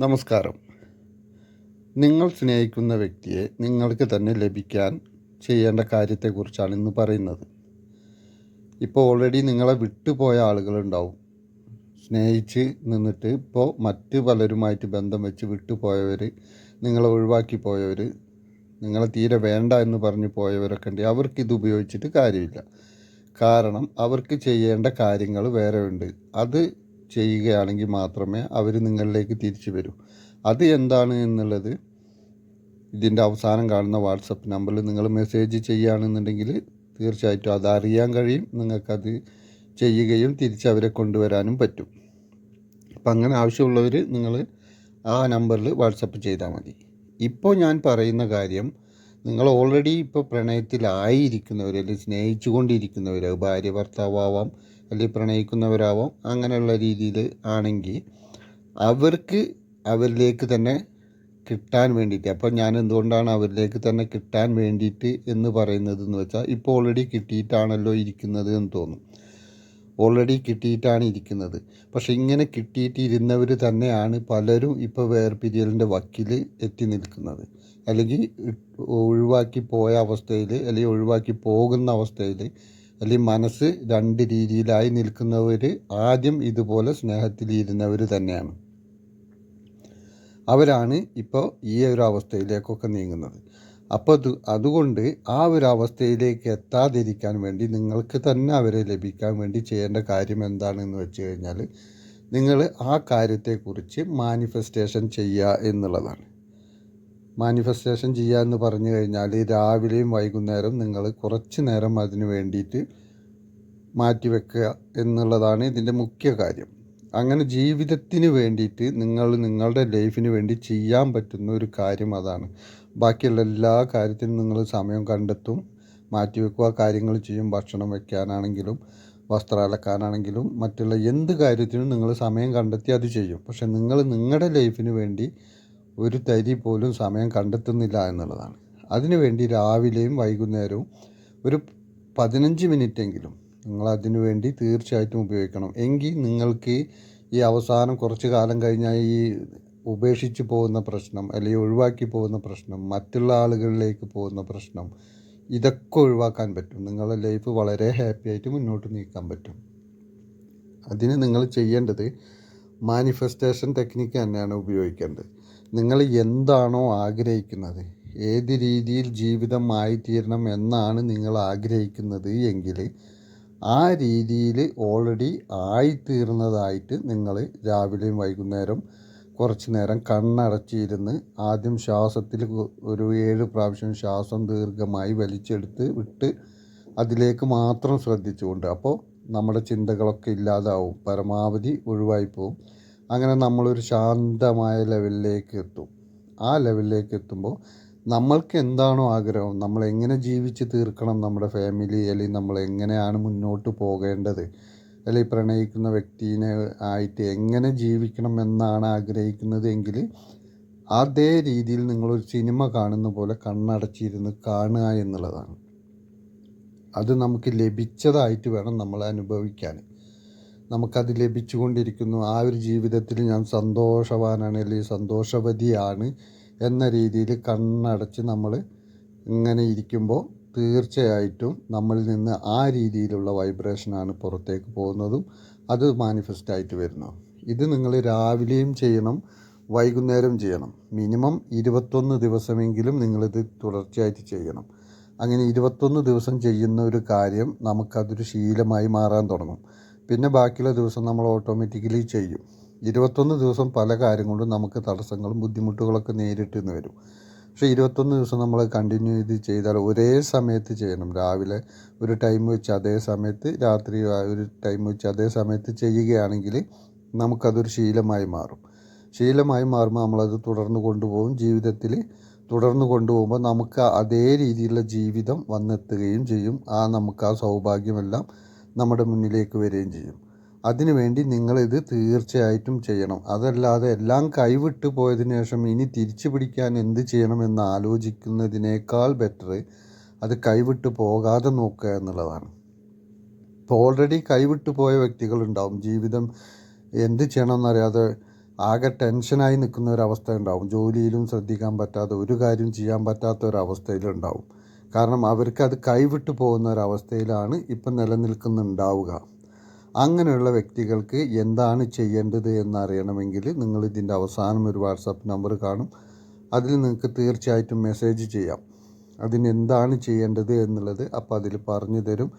നമസ്കാരം. നിങ്ങൾ സ്നേഹിക്കുന്ന വ്യക്തിയെ നിങ്ങൾക്ക് തന്നെ ലഭിക്കാൻ ചെയ്യേണ്ട കാര്യത്തെക്കുറിച്ചാണ് ഇന്ന് പറയുന്നത്. ഇപ്പോൾ ഓൾറെഡി നിങ്ങളെ വിട്ടുപോയ ആളുകളുണ്ടാവും. സ്നേഹിച്ച് നിന്നിട്ട് ഇപ്പോൾ മറ്റ് പലരുമായിട്ട് ബന്ധം വെച്ച് വിട്ടുപോയവർ നിങ്ങളെ ഒഴിവാക്കി പോയവർ നിങ്ങളെ തീരെ വേണ്ട എന്ന് പറഞ്ഞ് പോയവരൊക്കെ ഉണ്ട്. ഇത് ഉപയോഗിച്ചിട്ട് കാര്യമില്ല. കാരണം അവർക്ക് ചെയ്യേണ്ട കാര്യങ്ങൾ വേറെ ഉണ്ട്. അത് ചെയ്യുകയാണെങ്കിൽ മാത്രമേ അവർ നിങ്ങളിലേക്ക് തിരിച്ചു വരൂ. അത് എന്താണ് എന്നുള്ളത് ഇതിന്റെ അവസാനം കാണുന്ന വാട്സപ്പ് നമ്പറിൽ നിങ്ങൾ മെസ്സേജ് ചെയ്യുകയാണെന്നുണ്ടെങ്കിൽ തീർച്ചയായിട്ടും അതറിയാൻ കഴിയും. നിങ്ങൾക്കത് ചെയ്യുകയും തിരിച്ച് അവരെ കൊണ്ടുവരാനും പറ്റും. അപ്പം അങ്ങനെ ആവശ്യമുള്ളവർ നിങ്ങൾ ആ നമ്പറിൽ വാട്സപ്പ് ചെയ്താൽ മതി. ഇപ്പോൾ ഞാൻ പറയുന്ന കാര്യം നിങ്ങൾ ഓൾറെഡി ഇപ്പോൾ പ്രണയത്തിലായിരിക്കുന്നവർ അല്ലെങ്കിൽ സ്നേഹിച്ചു കൊണ്ടിരിക്കുന്നവർ ഭാര്യ ഭർത്താവാം അല്ലെങ്കിൽ പ്രണയിക്കുന്നവരാവാം അങ്ങനെയുള്ള രീതിയിൽ ആണെങ്കിൽ അവർക്ക് അവരിലേക്ക് തന്നെ കിട്ടാൻ വേണ്ടിയിട്ട് അപ്പോൾ ഞാൻ എന്തുകൊണ്ടാണ് അവരിലേക്ക് തന്നെ കിട്ടാൻ വേണ്ടിയിട്ട് എന്ന് പറയുന്നത് എന്ന് വെച്ചാൽ ഇപ്പോൾ ഓൾറെഡി കിട്ടിയിട്ടാണല്ലോ ഇരിക്കുന്നത് എന്ന് തോന്നും. ഓൾറെഡി കിട്ടിയിട്ടാണ് ഇരിക്കുന്നത്. പക്ഷെ ഇങ്ങനെ കിട്ടിയിട്ടിരുന്നവർ തന്നെയാണ് പലരും ഇപ്പോൾ വേർപിരിയലിന്റെ വക്കിൽ എത്തി നിൽക്കുന്നത്. അല്ലെങ്കിൽ ഒഴിവാക്കി പോയ അവസ്ഥയിൽ അല്ലെങ്കിൽ ഒഴിവാക്കി പോകുന്ന അവസ്ഥയിൽ അല്ലെങ്കിൽ മനസ്സ് രണ്ട് രീതിയിലായി നിൽക്കുന്നവർ ആദ്യം ഇതുപോലെ സ്നേഹത്തിലിരുന്നവർ തന്നെയാണ്. അവരാണ് ഇപ്പോൾ ഈ ഒരു അവസ്ഥയിലേക്കൊക്കെ നീങ്ങുന്നത്. അപ്പോൾ അത് അതുകൊണ്ട് ആ ഒരു അവസ്ഥയിലേക്ക് എത്താതിരിക്കാൻ വേണ്ടി നിങ്ങൾക്ക് തന്നെ അവരെ ലഭിക്കാൻ വേണ്ടി ചെയ്യേണ്ട കാര്യം എന്താണെന്ന് വെച്ച് കഴിഞ്ഞാൽ നിങ്ങൾ ആ കാര്യത്തെക്കുറിച്ച് മാനിഫെസ്റ്റേഷൻ ചെയ്യുക എന്നുള്ളതാണ്. മാനിഫെസ്റ്റേഷൻ ചെയ്യുക എന്ന് പറഞ്ഞു കഴിഞ്ഞാൽ രാവിലെയും വൈകുന്നേരം നിങ്ങൾ കുറച്ച് നേരം അതിന് വേണ്ടിയിട്ട് മാറ്റിവെക്കുക എന്നുള്ളതാണ് ഇതിന്റെ മുഖ്യ കാര്യം. അങ്ങനെ ജീവിതത്തിന് വേണ്ടിയിട്ട് നിങ്ങൾ നിങ്ങളുടെ ലൈഫിന് വേണ്ടി ചെയ്യാൻ പറ്റുന്ന ഒരു കാര്യം അതാണ്. ബാക്കിയുള്ള എല്ലാ കാര്യത്തിനും നിങ്ങൾ സമയം കണ്ടെത്തും മാറ്റിവെക്കുക കാര്യങ്ങൾ ചെയ്യും. ഭക്ഷണം വയ്ക്കാനാണെങ്കിലും വസ്ത്രം അലക്കാനാണെങ്കിലും മറ്റുള്ള എന്ത് കാര്യത്തിനും നിങ്ങൾ സമയം കണ്ടെത്തി അത് ചെയ്യും. പക്ഷെ നിങ്ങൾ നിങ്ങളുടെ ലൈഫിന് വേണ്ടി ഒരു തരി പോലും സമയം കണ്ടെത്തുന്നില്ല എന്നുള്ളതാണ്. അതിനുവേണ്ടി രാവിലെയും വൈകുന്നേരവും ഒരു പതിനഞ്ച് മിനിറ്റെങ്കിലും നിങ്ങൾ അതിനുവേണ്ടി തീർച്ചയായിട്ടും ഉപയോഗിക്കണം. എങ്കിൽ നിങ്ങൾക്ക് ഈ അവസാനം കുറച്ച് കാലം കഴിഞ്ഞാൽ ഈ ഉപേക്ഷിച്ച് പോകുന്ന പ്രശ്നം അല്ലെങ്കിൽ ഒഴിവാക്കി പോകുന്ന പ്രശ്നം മറ്റുള്ള ആളുകളിലേക്ക് പോകുന്ന പ്രശ്നം ഇതൊക്കെ ഒഴിവാക്കാൻ പറ്റും. നിങ്ങളുടെ ലൈഫ് വളരെ ഹാപ്പി ആയിട്ട് മുന്നോട്ട് നീക്കാൻ പറ്റും. അതിന് നിങ്ങൾ ചെയ്യേണ്ടത് മാനിഫെസ്റ്റേഷൻ ടെക്നിക്ക് തന്നെയാണ് ഉപയോഗിക്കേണ്ടത്. നിങ്ങൾ എന്താണോ ആഗ്രഹിക്കുന്നത്? ഏത് രീതിയിൽ ജീവിതം ആയിത്തീരണം എന്നാണ് നിങ്ങൾ ആഗ്രഹിക്കുന്നത് എങ്കിൽ ആ രീതിയിൽ ഓൾറെഡി ആയിത്തീർന്നതായിട്ട് നിങ്ങൾ രാവിലെയും വൈകുന്നേരം കുറച്ച് നേരം കണ്ണടച്ചിരുന്ന് ആദ്യം ശ്വാസത്തിൽ ഒരു ഏഴ് പ്രാവശ്യം ശ്വാസം ദീർഘമായി വലിച്ചെടുത്ത് വിട്ട് അതിലേക്ക് മാത്രം ശ്രദ്ധിച്ചുകൊണ്ട് അപ്പോൾ നമ്മുടെ ചിന്തകളൊക്കെ ഇല്ലാതാവും പരമാവധി ഒഴിവായി പോവും. അങ്ങനെ നമ്മളൊരു ശാന്തമായ ലെവലിലേക്ക് എത്തും. ആ ലെവലിലേക്ക് എത്തുമ്പോൾ നമ്മൾക്ക് എന്താണോ ആഗ്രഹം നമ്മൾ എങ്ങനെ ജീവിച്ച് തീർക്കണം നമ്മുടെ ഫാമിലി അല്ലെങ്കിൽ നമ്മൾ എങ്ങനെയാണ് മുന്നോട്ട് പോകേണ്ടത് അല്ലെങ്കിൽ പ്രണയിക്കുന്ന വ്യക്തിനെ ആയിട്ട് എങ്ങനെ ജീവിക്കണം എന്നാണ് ആഗ്രഹിക്കുന്നത് എങ്കിൽ അതേ രീതിയിൽ നിങ്ങളൊരു സിനിമ കാണുന്ന പോലെ കണ്ണടച്ചിരുന്ന് കാണുക എന്നുള്ളതാണ്. അത് നമുക്ക് ലഭിച്ചതായിട്ട് വേണം നമ്മൾ അനുഭവിക്കാൻ. നമുക്കത് ലഭിച്ചുകൊണ്ടിരിക്കുന്നു. ആ ഒരു ജീവിതത്തിൽ ഞാൻ സന്തോഷവാനാണ് അല്ലെങ്കിൽ സന്തോഷവതിയാണ് എന്ന രീതിയിൽ കണ്ണടച്ച് നമ്മൾ ഇങ്ങനെ ഇരിക്കുമ്പോൾ തീർച്ചയായിട്ടും നമ്മളിൽ നിന്ന് ആ രീതിയിലുള്ള വൈബ്രേഷനാണ് പുറത്തേക്ക് പോകുന്നതും അത് മാനിഫെസ്റ്റ് ആയിട്ട് വരുന്നു ഇത് നിങ്ങൾ രാവിലെയും ചെയ്യണം വൈകുന്നേരം ചെയ്യണം. മിനിമം ഇരുപത്തൊന്ന് ദിവസമെങ്കിലും നിങ്ങളിത് തുടർച്ചയായിട്ട് ചെയ്യണം. അങ്ങനെ ഇരുപത്തൊന്ന് ദിവസം ചെയ്യുന്ന ഒരു കാര്യം നമുക്കതൊരു ശീലമായി മാറാൻ തുടങ്ങും. പിന്നെ ബാക്കിയുള്ള ദിവസം നമ്മൾ ഓട്ടോമാറ്റിക്കലി ചെയ്യും. ഇരുപത്തൊന്ന് ദിവസം പല കാര്യം കൊണ്ടും നമുക്ക് തടസ്സങ്ങളും ബുദ്ധിമുട്ടുകളൊക്കെ നേരിട്ടെന്ന് വരും. പക്ഷേ ഇരുപത്തൊന്ന് ദിവസം നമ്മൾ കണ്ടിന്യൂ ചെയ്ത് ചെയ്താൽ ഒരേ സമയത്ത് ചെയ്യണം. രാവിലെ ഒരു ടൈം വെച്ച് അതേ സമയത്ത് രാത്രി ഒരു ടൈം വെച്ച് അതേ സമയത്ത് ചെയ്യുകയാണെങ്കിൽ നമുക്കതൊരു ശീലമായി മാറും. ശീലമായി മാറുമ്പോൾ നമ്മളത് തുടർന്ന് കൊണ്ടുപോകും. ജീവിതത്തിൽ തുടർന്ന് കൊണ്ടുപോകുമ്പോൾ നമുക്ക് അതേ രീതിയിലുള്ള ജീവിതം വന്നെത്തുകയും ചെയ്യും. ആ നമുക്ക് ആ സൗഭാഗ്യമെല്ലാം നമ്മുടെ മുന്നിലേക്ക് വരികയും ചെയ്യും. അതിനുവേണ്ടി നിങ്ങളിത് തീർച്ചയായിട്ടും ചെയ്യണം. അതല്ലാതെ എല്ലാം കൈവിട്ട് പോയതിനു ശേഷം ഇനി തിരിച്ചു പിടിക്കാൻ എന്ത് ചെയ്യണമെന്ന് ആലോചിക്കുന്നതിനേക്കാൾ ബെറ്റർ അത് കൈവിട്ട് പോകാതെ നോക്കുക എന്നുള്ളതാണ്. ഇപ്പോൾ ഓൾറെഡി കൈവിട്ട് പോയ വ്യക്തികളുണ്ടാവും. ജീവിതം എന്ത് ചെയ്യണമെന്നറിയാതെ ആകെ ടെൻഷനായി നിൽക്കുന്ന ഒരവസ്ഥ ഉണ്ടാവും. ജോലിയിലും ശ്രദ്ധിക്കാൻ പറ്റാതെ ഒരു കാര്യം ചെയ്യാൻ പറ്റാത്ത ഒരവസ്ഥയിലുണ്ടാവും കാരണം അവർക്ക് അത് കൈവിട്ടു പോകുന്ന ഒരവസ്ഥയിലാണ് ഇപ്പം നിലനിൽക്കുന്നുണ്ടാവുക. അങ്ങനെയുള്ള വ്യക്തികൾക്ക് എന്താണ് ചെയ്യേണ്ടത് എന്നറിയണമെങ്കിൽ നിങ്ങൾ ഇതിന്റെ അവസാനം ഒരു വാട്സാപ്പ് നമ്പർ കാണും. അതിൽ നിങ്ങൾക്ക് തീർച്ചയായിട്ടും മെസ്സേജ് ചെയ്യാം. അതിന് എന്താണ് ചെയ്യേണ്ടത് എന്നുള്ളത് അപ്പോൾ അതിൽ പറഞ്ഞു തരും.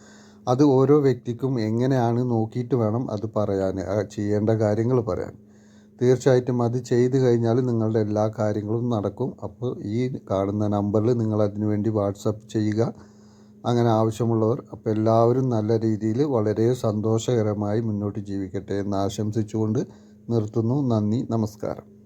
അത് ഓരോ വ്യക്തിക്കും എങ്ങനെയാണ് നോക്കിയിട്ട് വേണം അത് പറയാൻ ചെയ്യേണ്ട കാര്യങ്ങൾ പറയാൻ. തീർച്ചയായിട്ടും അത് ചെയ്തു കഴിഞ്ഞാൽ നിങ്ങളുടെ എല്ലാ കാര്യങ്ങളും നടക്കും. അപ്പോൾ ഈ കാണുന്ന നമ്പറിൽ നിങ്ങൾ അതിനു വേണ്ടി വാട്സപ്പ് ചെയ്യുക. അങ്ങനെ ആവശ്യമുള്ളവർ അപ്പോൾ എല്ലാവരും നല്ല രീതിയിൽ വളരെ സന്തോഷകരമായി മുന്നോട്ട് ജീവിക്കട്ടെ എന്ന് ആശംസിച്ചുകൊണ്ട് നിർത്തുന്നു. നന്ദി നമസ്കാരം.